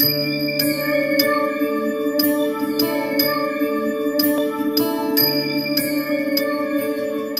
Música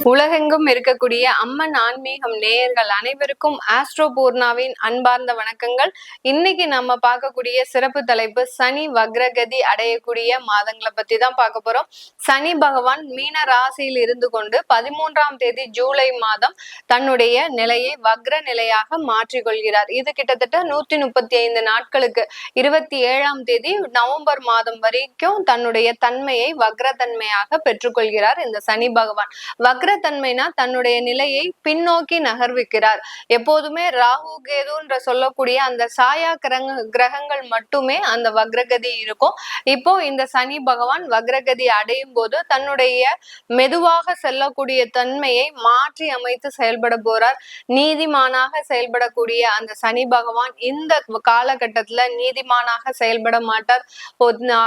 உலகெங்கும் இருக்கக்கூடிய அம்மன் ஆன்மீகம் நேயர்கள் அனைவருக்கும் ஆஸ்ட்ரோ பூர்ணாவின் அன்பார்ந்த வணக்கங்கள். இன்னைக்கு நம்ம பார்க்கக்கூடிய சிறப்பு தலைப்பு சனி வக்ரகதி அடையக்கூடிய மாதங்களை பத்தி தான் பார்க்க போறோம். சனி பகவான் மீன ராசியில் இருந்து கொண்டு பதிமூன்றாம் தேதி ஜூலை மாதம் தன்னுடைய நிலையை வக்ர நிலையாக மாற்றிக்கொள்கிறார். இது கிட்டத்தட்ட நூத்தி முப்பத்தி ஐந்து நாட்களுக்கு இருபத்தி ஏழாம் தேதி நவம்பர் மாதம் வரைக்கும் தன்னுடைய தன்மையை வக்ரத்தன்மையாக பெற்றுக்கொள்கிறார் இந்த சனி பகவான். வக்ர தன்மைனா தன்னுடைய நிலையை பின்னோக்கி நகர்விக்கிறார். எப்போதுமே ராகு கேதுன்ற சொல்லக்கூடிய அந்த சாயா கிரக கிரகங்கள் மட்டுமே அந்த வக்ரகதி இருக்கும். இப்போ இந்த சனி பகவான் வக்ரகதி அடையும் போது தன்னுடைய மெதுவாக செல்லக்கூடிய தன்மையை மாற்றி அமைத்து செயல்பட போறார். நீதிமானாக செயல்படக்கூடிய அந்த சனி பகவான் இந்த காலகட்டத்துல நீதிமானாக செயல்பட மாட்டார்.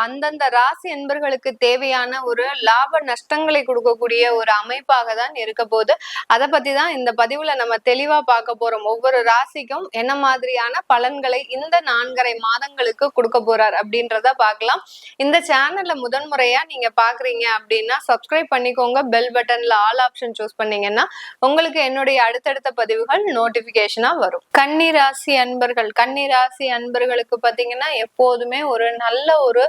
அந்தந்த ராசி என்பர்களுக்கு தேவையான ஒரு லாப நஷ்டங்களை கொடுக்கக்கூடிய ஒரு அமைப்பாக தான் இருக்க போகுது. அதை பத்தி தான் இந்த பதிவுல நம்ம தெளிவா பார்க்க போறோம். ஒவ்வொரு ராசிக்கும் என்ன மாதிரியான பலன்களை இந்த நான்கரை மாதங்களுக்கு கொடுக்க போறார் அப்படின்றத பார்க்கலாம். இந்த சேனல்ல முதன்முறையா நீங்க பாக்குறீங்க அப்படின்னா சப்ஸ்கிரைப் பண்ணிக்கோங்க. பெல் பட்டன்ல ஆல் ஆப்ஷன் சூஸ் பண்ணீங்கன்னா உங்களுக்கு என்னுடைய அடுத்தடுத்த பதிவுகள் நோட்டிபிகேஷனா வரும். கன்னி ராசி அன்பர்கள் கன்னி ராசி அன்பர்களுக்கு பாத்தீங்கன்னா எப்போதுமே ஒரு நல்ல ஒரு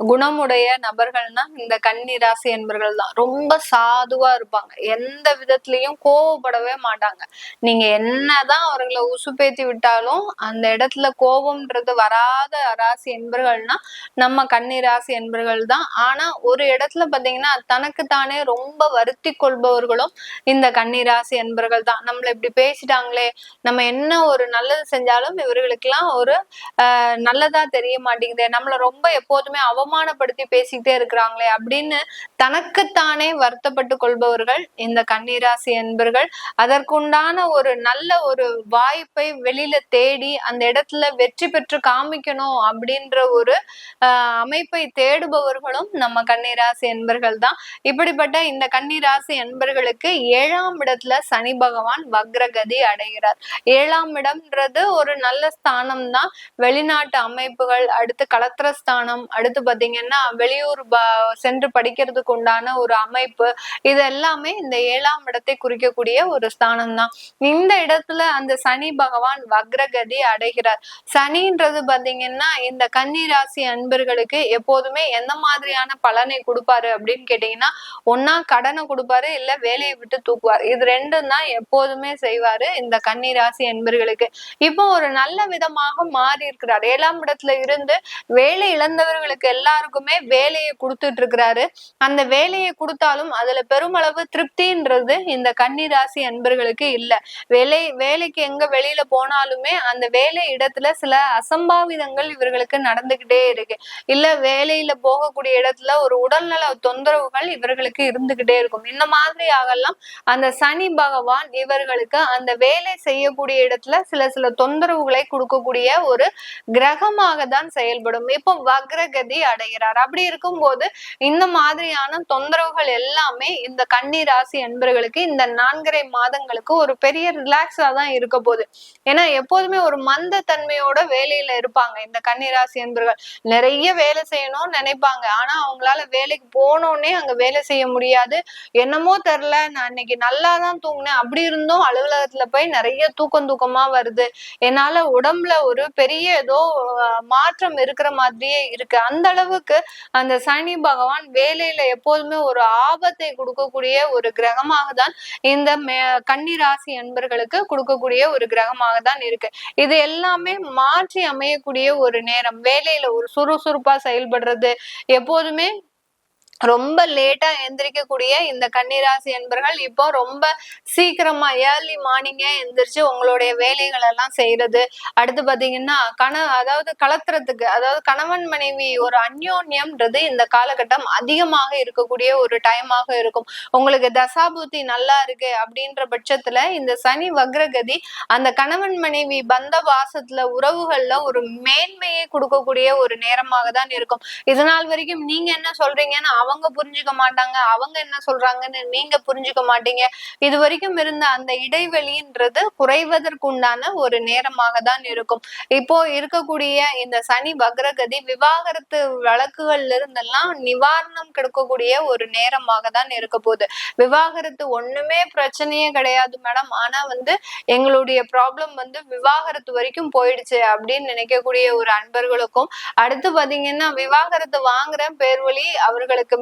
குணமுடைய நபர்கள்னா இந்த கன்னி ராசி என்பர்கள் தான் ரொம்ப சாதுவா இருப்பாங்க. எந்த விதத்திலையும் கோவப்படவே மாட்டாங்க. நீங்க என்னதான் அவர்களை உசுப்பேத்தி விட்டாலும் அந்த இடத்துல கோபம்ன்றது வராத ராசி என்பர்கள்னா நம்ம கன்னிராசி என்பர்கள் தான் ஆனா ஒரு இடத்துல பாத்தீங்கன்னா தனக்கு தானே ரொம்ப வருத்தி கொள்பவர்களும் இந்த கன்னி ராசி என்பர்கள் தான் நம்மள இப்படி பேசிட்டாங்களே நம்ம என்ன ஒரு நல்லது செஞ்சாலும் இவர்களுக்கெல்லாம் ஒரு ஆஹ் நல்லதா தெரிய மாட்டேங்குது. நம்மள ரொம்ப எப்போதுமே அவ அவமானப்படுத்தி பேசிக்கிட்டே இருக்கிறாங்களே அப்படின்னு தனக்குத்தானே வருத்தப்பட்டு கொள்பவர்கள் இந்த கன்னிராசி என்பர்கள். அதற்குண்டான ஒரு நல்ல ஒரு வாய்ப்பை வெளியில தேடி அந்த இடத்துல வெற்றி பெற்று காமிக்கணும் அப்படின்ற ஒரு அமைப்பை தேடுபவர்களும் நம்ம கன்னிராசி என்பர்கள் தான். இப்படிப்பட்ட இந்த கன்னிராசி என்பர்களுக்கு ஏழாம் இடத்துல சனி பகவான் வக்ரகதி அடைகிறார். ஏழாம் இடம்ன்றது ஒரு நல்ல ஸ்தானம் தான். வெளிநாட்டு அமைப்புகள் அடுத்து கலத்திர ஸ்தானம் அடுத்து பாத்தீங்கன்னா வெளியூர் சென்று படிக்கிறதுக்கு உண்டான ஒரு அமைப்பு. இது எல்லாமே இந்த ஏழாம் இடத்தை குறிக்கக்கூடிய ஒரு ஸ்தானம் தான் இந்த இடத்துல அந்த சனி பகவான் வக்ரகதி அடைகிறார். சனின்றது பாத்தீங்கன்னா இந்த கன்னி ராசி அன்பர்களுக்கு எப்போதுமே எந்த மாதிரியான பலனை கொடுப்பாரு அப்படின்னு கேட்டீங்கன்னா ஒன்னா கடனை கொடுப்பாரு இல்ல வேலையை விட்டு தூக்குவார். இது ரெண்டும் தான் எப்போதுமே செய்வாரு இந்த கன்னி ராசி அன்பர்களுக்கு. இப்போ ஒரு நல்ல விதமாக மாறி இருக்கிறார் ஏழாம் இடத்துல இருந்து வேலை இழந்தவர்களுக்கு எல்லாம் எல்லாருக்குமே வேலையை கொடுத்துட்டு இருக்கிறாரு அந்த வேலையை கொடுத்தாலும் அதுல பெருமளவு திருப்தின்றது இந்த கன்னிராசி அன்பர்களுக்கு இல்ல. வேலை வேலைக்கு எங்க வெளியில போனாலுமே அந்த வேலை இடத்துல சில அசம்பாவிதங்கள் இவர்களுக்கு நடந்துகிட்டே இருக்கு. இல்ல வேலையில போகக்கூடிய இடத்துல ஒரு உடல்நல தொந்தரவுகள் இவர்களுக்கு இருந்துகிட்டே இருக்கும். இந்த மாதிரி ஆகலாம் அந்த சனி பகவான் இவர்களுக்கு அந்த வேலை செய்யக்கூடிய இடத்துல சில சில தொந்தரவுகளை கொடுக்கக்கூடிய ஒரு கிரகமாக தான் செயல்படும். இப்போ வக்ரகதி அடைகிறார். அப்படி இருக்கும்போது இந்த மாதிரியான தொந்தரவுகள் எல்லாமே இந்த கன்னி ராசி என்பர்களுக்கு இந்த நான்கரை மாதங்களுக்கு ஒரு பெரிய ரிலாக்ஸா தான் இருக்க போகுது. ஏன்னா எப்போதுமே ஒரு மந்த தன்மையோட வேலையில இருப்பாங்க இந்த கன்னி ராசி என்பர்கள் நிறைய வேலை செய்யணும்னு நினைப்பாங்க. ஆனா அவங்களால வேலைக்கு போனோடனே அங்க வேலை செய்ய முடியாது. என்னமோ தெரில நான் இன்னைக்கு நல்லா தான் தூங்கினேன். அப்படி இருந்தும் அலுவலகத்துல போய் நிறைய தூக்கம் தூக்கமா வருது. என்னால உடம்புல ஒரு பெரிய ஏதோ மாற்றம் இருக்கிற மாதிரியே இருக்கு. அந்த அளவுக்கு அந்த சனி பகவான் வேலையில எப்போதுமே ஒரு ஆபத்தை கொடுக்கக்கூடிய ஒரு கிரகமாக தான் இந்த கன்னி ராசி அன்பர்களுக்கு கொடுக்கக்கூடிய ஒரு கிரகமாக தான் இருக்கு. இது எல்லாமே மாற்றி அமையக்கூடிய ஒரு நேரம். வேலையில ஒரு சுறுசுறுப்பா செயல்படுறது எப்போதுமே ரொம்ப லேட்டா எந்திரிக்கக்கூடிய இந்த கன்னிராசி என்பர்கள் இப்போ ரொம்ப சீக்கிரமா ஏர்லி மார்னிங்கே எந்திரிச்சு உங்களுடைய வேலைகள் எல்லாம் செய்யறது அடுத்து பாத்தீங்கன்னா கண அதாவது கலத்துறதுக்கு அதாவது கணவன் மனைவி ஒரு அந்யோன்யம்ன்றது இந்த காலகட்டம் அதிகமாக இருக்கக்கூடிய ஒரு டைமாக இருக்கும். உங்களுக்கு தசாபூத்தி நல்லா இருக்கு அப்படின்ற பட்சத்துல இந்த சனி வக்ரகதி அந்த கணவன் மனைவி பந்த வாசத்துல உறவுகள்ல ஒரு மேன்மையை கொடுக்கக்கூடிய ஒரு நேரமாக தான் இருக்கும். இதனால் வரைக்கும் நீங்க என்ன சொல்றீங்கன்னா அவங்க புரிஞ்சுக்க மாட்டாங்க. அவங்க என்ன சொல்றாங்கன்னு நீங்க புரிஞ்சுக்க மாட்டீங்க. இது வரைக்கும் இருந்த அந்த இடைவெளின்றது குறைவதற்குண்டான ஒரு நேரமாக தான் இருக்கும். இப்போ இருக்கக்கூடிய இந்த சனி வக்ரகதி விவாகரத்து வழக்குகள்ல இருந்தெல்லாம் நிவாரணம் கிடைக்கக்கூடிய ஒரு நேரமாக தான் இருக்க போகுது. விவாகரத்து ஒண்ணுமே பிரச்சனையே கிடையாது மேடம். ஆனா வந்து எங்களுடைய ப்ராப்ளம் வந்து விவாகரத்து வரைக்கும் போயிடுச்சு அப்படின்னு நினைக்கக்கூடிய ஒரு அன்பர்களுக்கும் அடுத்து பாத்தீங்கன்னா விவாகரத்து வாங்குற பேர் வழி அவர்களுக்கு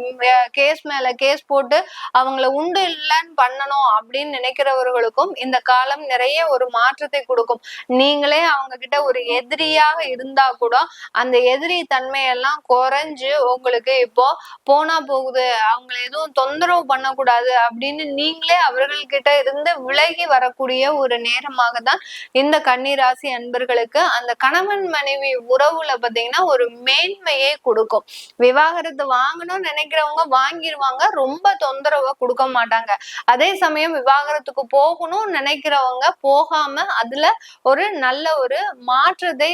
கேஸ் மேல கேஸ் போட்டு அவங்கள உண்டு இல்லைன்னு பண்ணணும் அப்படின்னு நினைக்கிறவர்களுக்கும் இந்த காலம் நிறைய ஒரு மாற்றத்தை கொடுக்கும். நீங்களே அவங்க கிட்ட ஒரு எதிரியாக இருந்தா கூட அந்த எதிரி தன்மையெல்லாம் குறைஞ்சு உங்களுக்கு இப்போ போனா போகுது அவங்களை எதுவும் தொந்தரவு பண்ணக்கூடாது அப்படின்னு நீங்களே அவர்கள்கிட்ட இருந்து விலகி வரக்கூடிய ஒரு நேரமாக தான் இந்த கன்னிராசி அன்பர்களுக்கு அந்த கணவன் மனைவி உறவுல பாத்தீங்கன்னா ஒரு மேன்மையை கொடுக்கும். விவாகரத்து வாங்கணும்னு நினைக்கிறவங்க வாங்கிடுவாங்க ரொம்ப தொந்தரவை கொடுக்க மாட்டாங்க. அதே சமயம் விவாகரத்துக்கு போகணும்னு நினைக்கிறவங்க போகாம அதுல ஒரு நல்ல ஒரு மாற்றத்தை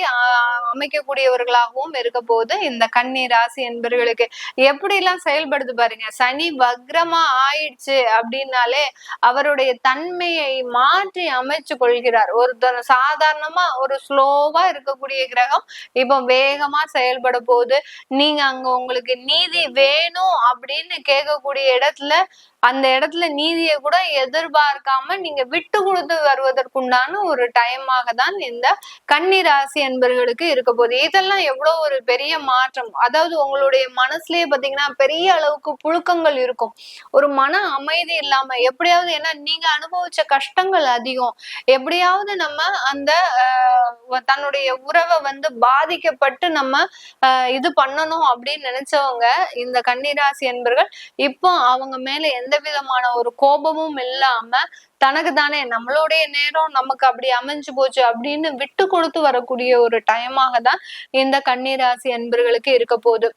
அமைக்கக்கூடியவர்களாகவும் இருக்க போது இந்த கன்னி ராசி என்பர்களுக்கு. எப்படி எல்லாம் செயல்படுது பாருங்க. சனி வக்ரமா ஆயிடுச்சு அப்படின்னாலே அவருடைய தன்மையை மாற்றி அமைச்சு கொள்கிறார். ஒருத்தர் சாதாரணமா ஒரு ஸ்லோவா இருக்கக்கூடிய கிரகம் இப்போ வேகமா செயல்பட போகுது. நீங்க அங்க உங்களுக்கு நீதி வேணும் அப்படின்னு கேட்கக்கூடிய இடத்துல அந்த இடத்துல நீதியை கூட எதிர்பார்க்காம நீங்க விட்டு கொடுத்து வருவதற்குண்டான ஒரு டைமாக தான் இந்த கன்னி ராசி என்பர்களுக்கு இருக்க போகுது. இதெல்லாம் எவ்வளவு ஒரு பெரிய மாற்றம். அதாவது உங்களுடைய மனசுலயே பாத்தீங்கன்னா பெரிய அளவுக்கு புழுக்கங்கள் இருக்கும். ஒரு மன அமைதி இல்லாம எப்படியாவது ஏன்னா நீங்க அனுபவிச்ச கஷ்டங்கள் அதிகம். எப்படியாவது நம்ம அந்த தன்னுடைய உறவை வந்து பாதிக்கப்பட்டு நம்ம இது பண்ணணும் அப்படின்னு நினைச்சவங்க இந்த கன்னிராசி என்பர்கள் இப்போ அவங்க மேல எந்த எந்த விதமான ஒரு கோபமும் இல்லாம தனக்கு தானே நம்மளுடைய நேரம் நமக்கு அப்படி அமைஞ்சு போச்சு அப்படின்னு விட்டு கொடுத்து வரக்கூடிய ஒரு டைமாக தான் இந்த கன்னிராசி அன்பர்களுக்கு இருக்க போகுது.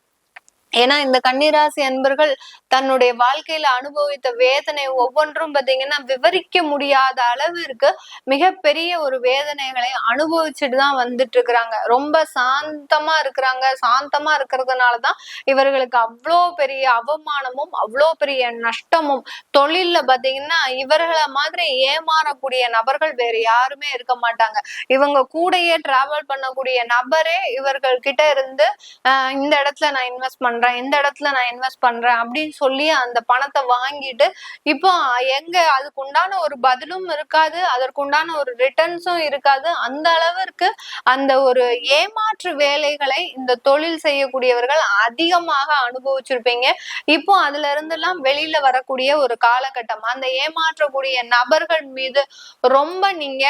ஏன்னா இந்த கன்னிராசி அன்பர்கள் தன்னுடைய வாழ்க்கையில அனுபவித்த வேதனை ஒவ்வொன்றும் பாத்தீங்கன்னா விவரிக்க முடியாத அளவிற்கு மிகப்பெரிய ஒரு வேதனைகளை அனுபவிச்சுட்டு தான் வந்துட்டு இருக்கிறாங்க ரொம்ப சாந்தமா இருக்கிறாங்க. சாந்தமா இருக்கிறதுனாலதான் இவர்களுக்கு அவ்வளோ பெரிய அவமானமும் அவ்வளோ பெரிய நஷ்டமும். தொழில்ல பாத்தீங்கன்னா இவர்களை மாதிரி ஏமாறக்கூடிய நபர்கள் வேற யாருமே இருக்க மாட்டாங்க. இவங்க கூடையே டிராவல் பண்ணக்கூடிய நபரே இவர்கள் கிட்ட இருந்து இந்த இடத்துல நான் இன்வெஸ்ட் பண்றேன். பண்றேன் இந்த இடத்துல நான் இன்வெஸ்ட் பண்றேன் அப்படின்னு சொல்லி அந்த பணத்தை வாங்கிட்டு இப்போ எங்க அதுக்கு உண்டான ஒரு பதிலும் இருக்காது அதற்குண்டான ஒரு ரிட்டர்ன்ஸும் இருக்காது. அந்த அளவிற்கு அந்த ஒரு ஏமாற்று வேலைகளை இந்த தொழில் செய்யக்கூடியவர்கள் அதிகமாக அனுபவிச்சிருப்பீங்க. இப்போ அதுல இருந்தெல்லாம் வெளியில வரக்கூடிய ஒரு காலகட்டம் அந்த ஏமாற்றக்கூடிய நபர்கள் மீது ரொம்ப நீங்க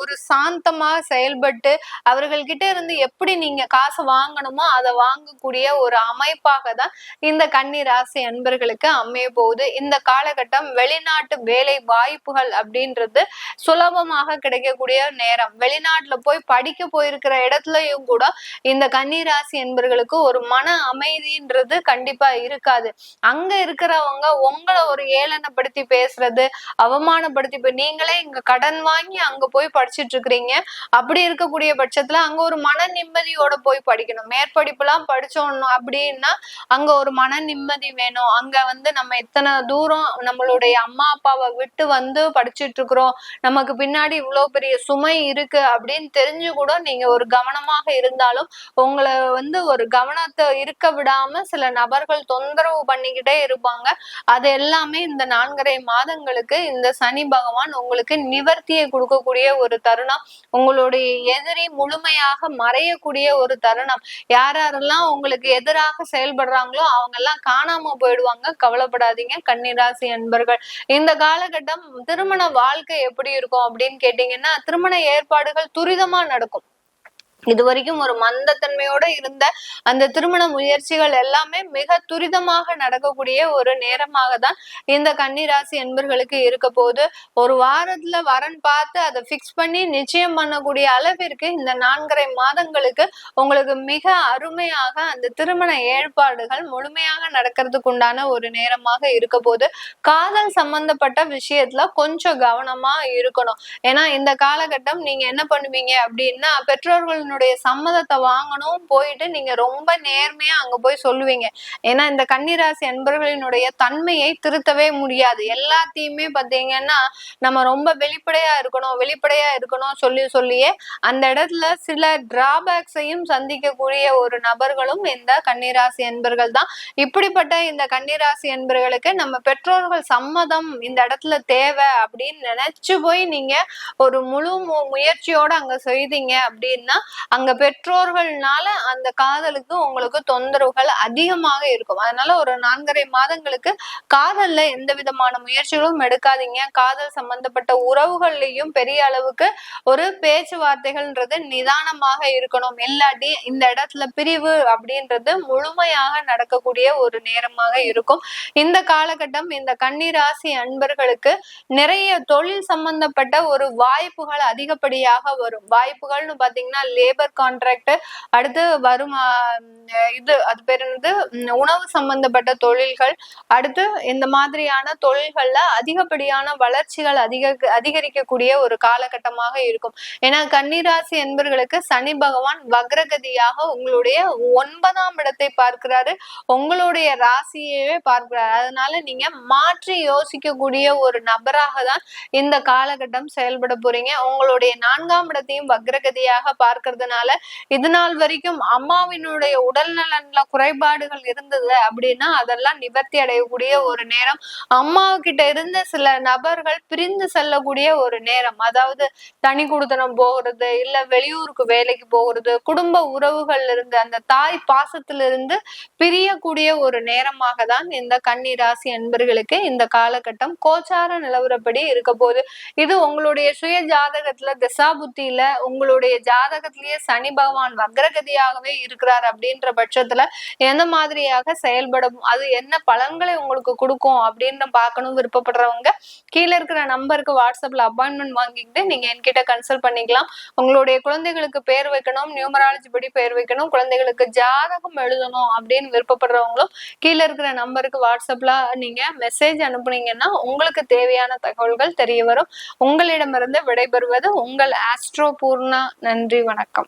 ஒரு சாந்தமா செயல்பட்டு அவர்கள்கிட்ட இருந்து எப்படி நீங்க காசு வாங்கணுமோ அதை வாங்கக்கூடிய ஒரு அமைப்பு சிறப்பாக தான் இந்த கன்னி ராசி அன்பர்களுக்கு அமைய போகுது. இந்த காலகட்டம் வெளிநாட்டு வேலை வாய்ப்புகள் அப்படின்றது சுலபமாக கிடைக்கக்கூடிய நேரம். வெளிநாட்டுல போய் படிக்க போயிருக்கிற இடத்துலயும் கூட இந்த கன்னி ராசி என்பர்களுக்கு ஒரு மன அமைதின்றது கண்டிப்பா இருக்காது. அங்க இருக்கிறவங்க உங்களை ஒரு ஏளனப்படுத்தி பேசுறது அவமானப்படுத்தி நீங்களே இங்க கடன் வாங்கி அங்க போய் படிச்சுட்டு இருக்கிறீங்க அப்படி இருக்கக்கூடிய பட்சத்துல அங்க ஒரு மன நிம்மதியோட போய் படிக்கணும். மேற்படிப்பு எல்லாம் படிச்சோம் அப்படின்னா அங்க ஒரு மன நிம்மதி வேணும். அங்க வந்து நம்ம எத்தனை தூரம் நம்மளுடைய அம்மா அப்பாவை விட்டு வந்து படிச்சுட்டு இருக்கிறோம் நமக்கு பின்னாடி இவ்வளவு பெரிய சுமை இருக்கு அப்படின்னு தெரிஞ்சு கூட நீங்க ஒரு கவனமாக இருந்தாலும் உங்களை வந்து ஒரு கவனத்தை இருக்க விடாம சில நபர்கள் தொந்தரவு பண்ணிக்கிட்டே இருப்பாங்க. அது எல்லாமே இந்த நான்கரை மாதங்களுக்கு இந்த சனி பகவான் உங்களுக்கு நிவர்த்தியை கொடுக்கக்கூடிய ஒரு தருணம். உங்களுடைய எதிரி முழுமையாக மறையக்கூடிய ஒரு தருணம். யாரெல்லாம் உங்களுக்கு எதிராக செயல்படுறாங்களோ அவங்க எல்லாம் காணாம போயிடுவாங்க. கவலைப்படாதீங்க. கன்னிராசி அன்பர்கள் இந்த காலகட்டம் திருமண வாழ்க்கை எப்படி இருக்கும் அப்படின்னு கேட்டீங்கன்னா திருமண ஏற்பாடுகள் துரிதமா நடக்கும். இது வரைக்கும் ஒரு மந்தத்தன்மையோட இருந்த அந்த திருமண முயற்சிகள் எல்லாமே மிக துரிதமாக நடக்கக்கூடிய ஒரு நேரமாக தான் இந்த கன்னிராசி என்பர்களுக்கு இருக்க போது ஒரு வாரத்துல வரன் பார்த்து அதை பிக்ஸ் பண்ணி நிச்சயம் பண்ணக்கூடிய அளவிற்கு இந்த நான்கரை மாதங்களுக்கு உங்களுக்கு மிக அருமையாக அந்த திருமண ஏற்பாடுகள் முழுமையாக நடக்கிறதுக்கு உண்டான ஒரு நேரமாக இருக்க போது காதல் சம்பந்தப்பட்ட விஷயத்துல கொஞ்சம் கவனமா இருக்கணும். ஏன்னா இந்த காலகட்டம் நீங்க என்ன பண்ணுவீங்க அப்படின்னா பெற்றோர்களுடைய நபர்களினுடைய சம்மதத்தை வாங்கணும் போயிட்டு நீங்க ரொம்ப நேர்மையா அங்க போய் சொல்லுவீங்க. ஏன்னா இந்த கன்னிராசி அன்பர்களினுடைய தன்மையை திருத்தவே முடியாது. எல்லாத்தையுமே பாத்தீங்கன்னா நம்ம ரொம்ப வெளிப்படையா இருக்கணும் வெளிப்படையா இருக்கணும் சொல்லி சொல்லியே அந்த இடத்துல சில டிராபேக்ஸையும் சந்திக்கக்கூடிய ஒரு நபர்களும் இந்த கன்னிராசி என்பர்கள் தான். இப்படிப்பட்ட இந்த கன்னிராசி என்பர்களுக்கு நம்ம பெற்றோர்கள் சம்மதம் இந்த இடத்துல தேவை அப்படின்னு நினைச்சு போய் நீங்க ஒரு முழு முயற்சியோட அங்க செய்தீங்க அப்படின்னா அங்க பெற்றோர்கள்னால அந்த காதலுக்கு உங்களுக்கு தொந்தரவுகள் அதிகமாக இருக்கும். அதனால ஒரு நான்கரை மாதங்களுக்கு காதல்ல எந்த விதமான முயற்சிகளும் எடுக்காதீங்க. காதல் சம்பந்தப்பட்ட உறவுகள்லயும் பெரிய அளவுக்கு ஒரு பேச்சுவார்த்தைகள்ன்றது நிதானமாக இருக்கணும். இல்லாட்டி இந்த இடத்துல பிரிவு அப்படின்றது முழுமையாக நடக்கக்கூடிய ஒரு நேரமாக இருக்கும். இந்த காலகட்டம் இந்த கன்னிராசி அன்பர்களுக்கு நிறைய தொழில் சம்பந்தப்பட்ட ஒரு வாய்ப்புகள் அதிகப்படியாக வரும். வாய்ப்புகள்னு பாத்தீங்கன்னா லேபர் கான்ட்ராக்ட் அடுத்து வரும் இது அது பேர் என்னது? உணவு சம்பந்தப்பட்ட தொழில்கள். அடுத்து இந்த மாதிரியான தொழில்கள்ல அதிகப்படியான வளர்ச்சிகள் அதிக அதிகரிக்கக்கூடிய ஒரு காலகட்டமாக இருக்கும். ஏன்னா கன்னிராசி என்பர்களுக்கு சனி பகவான் வக்ரகதியாக உங்களுடைய ஒன்பதாம் இடத்தை பார்க்கிறாரு. உங்களுடைய ராசியவே பார்க்கிறாரு. அதனால நீங்க மாற்றி யோசிக்கக்கூடிய ஒரு நபராக தான் இந்த காலகட்டம் செயல்பட போறீங்க. உங்களுடைய நான்காம் இடத்தையும் வக்ரகதியாக இருந்ததுனால இது நாள் வரைக்கும் அம்மாவினுடைய உடல் நலன்ல குறைபாடுகள் இருந்தது அப்படின்னா அதெல்லாம் நிவர்த்தி அடையக்கூடிய ஒரு நேரம். அம்மா கிட்ட இருந்த சில நபர்கள் பிரிந்து செல்லக்கூடிய ஒரு நேரம். அதாவது தனி குடுத்தனம் போகிறது இல்ல வெளியூருக்கு வேலைக்கு போகிறது குடும்ப உறவுகள் இருந்து அந்த தாய் பாசத்திலிருந்து பிரியக்கூடிய ஒரு நேரமாக தான் இந்த கன்னி ராசி அன்பர்களுக்கு இந்த காலகட்டம் கோச்சார நிலவரப்படி இருக்க போகுது. இது உங்களுடைய சுய ஜாதகத்துல திசா புத்தியில உங்களுடைய ஜாதகத்திலேயே சனி பகவான் வக்ரகதியாகவே இருக்கிறார் அப்படின்ற பட்சத்துல எந்த மாதிரியாக செயல்படும்? அது என்ன பலன்களை உங்களுக்கு கொடுக்கும் அப்படின்னு பார்க்கணும் விருப்பப்படுறவங்க. கீழே இருக்கிற நம்பருக்கு வாட்ஸ்அப்ல அப்பாயின்மெண்ட் வாங்கிக்கிட்டு நீங்க என்கிட்ட கன்சல்ட் பண்ணிக்கலாம். உங்களுடைய குழந்தைகளுக்கு பேர் வைக்கணும் நியூமராலஜி படி பேர் வைக்கணும் குழந்தைகளுக்கு ஜாதகம் எழுதணும் அப்படின்னு விருப்பப்படுறவங்களும் கீழே இருக்கிற நம்பருக்கு வாட்ஸ்அப்ல நீங்க மெசேஜ் அனுப்புனீங்கன்னா உங்களுக்கு தேவையான தகவல்கள் தெரிய வரும். உங்களிடமிருந்து விடைபெறுவது உங்கள் ஆஸ்ட்ரோ பூர்ணா. நன்றி வணக்கம்.